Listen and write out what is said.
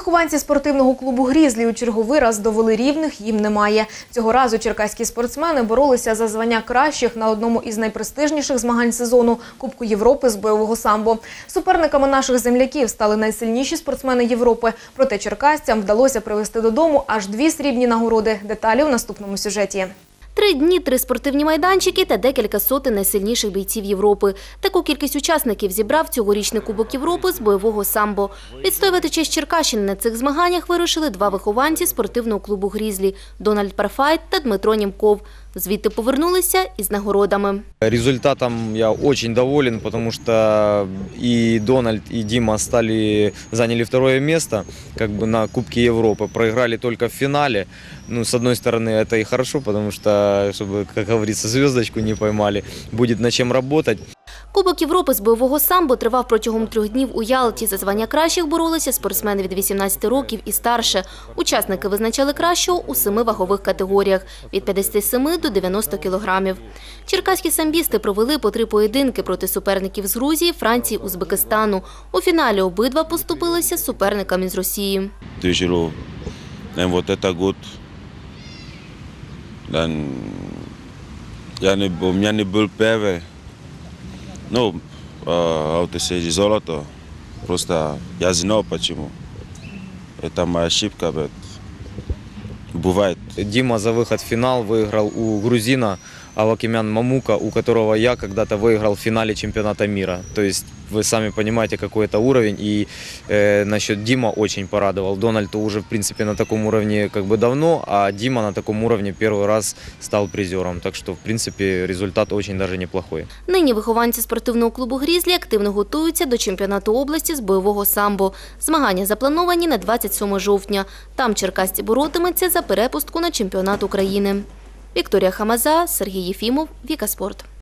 Вихованці спортивного клубу Грізлі у черговий раз довели рівних їм немає. Цього разу черкаські спортсмени боролися за звання кращих на одному із найпрестижніших змагань сезону Кубку Європи з бойового самбо. Суперниками наших земляків стали найсильніші спортсмени Європи. Проте черкасцям вдалося привезти додому аж дві срібні нагороди. Деталі у наступному сюжеті. Три дні, три спортивні майданчики та декілька сотень найсильніших бійців Європи. Таку кількість учасників зібрав цьогорічний Кубок Європи з бойового самбо. Відстоювати честь Черкащини на цих змаганнях вирушили два вихованці спортивного клубу «Грізлі» – Дональд Парфайт та Дмитро Німков. Звідти повернулися із нагородами. Результатом я очень доволен, потому что и Дональд, и Дима стали, заняли второе место как бы на Кубке Европы. Проиграли только в финале. Ну, с одной стороны, это и хорошо, потому что, чтобы, как говорится, звездочку не поймали, будет над чем работать. Кубок Європи з бойового самбо тривав протягом трьох днів у Ялті. За звання кращих боролися спортсмени від 18 років і старше. Учасники визначали кращого у семи вагових категоріях – від 57 до 90 кілограмів. Черкаські самбісти провели по три поєдинки проти суперників з Грузії, Франції, Узбекистану. У фіналі обидва поступилися з суперниками з Росії. тяжело. And вот это год, dann, я не, у меня не был первый, ну, э, аутосети золото, просто я знал почему. Это моя ошибка, but бывает. Дима за выход в финал выиграл у грузина Авакимян Мамука, у которого я когда-то выиграл в финале чемпионата мира. То есть вы сами понимаете, какой это уровень. И э, насчет Дима очень порадовал. Дональд уже, в принципе, на таком уровне как бы давно, а Дима на таком уровне первый раз стал призером. Так что, в принципе, результат очень даже неплохой. Нині вихованці спортивного клубу «Грізлі» активно готуються до чемпіонату області з бойового самбо. Змагання заплановані на 27 жовтня. Там черкасці боротиметься за перепустку на чемпіонат України. Вікторія Хамаза, Сергій Єфімов, Віка Спорт.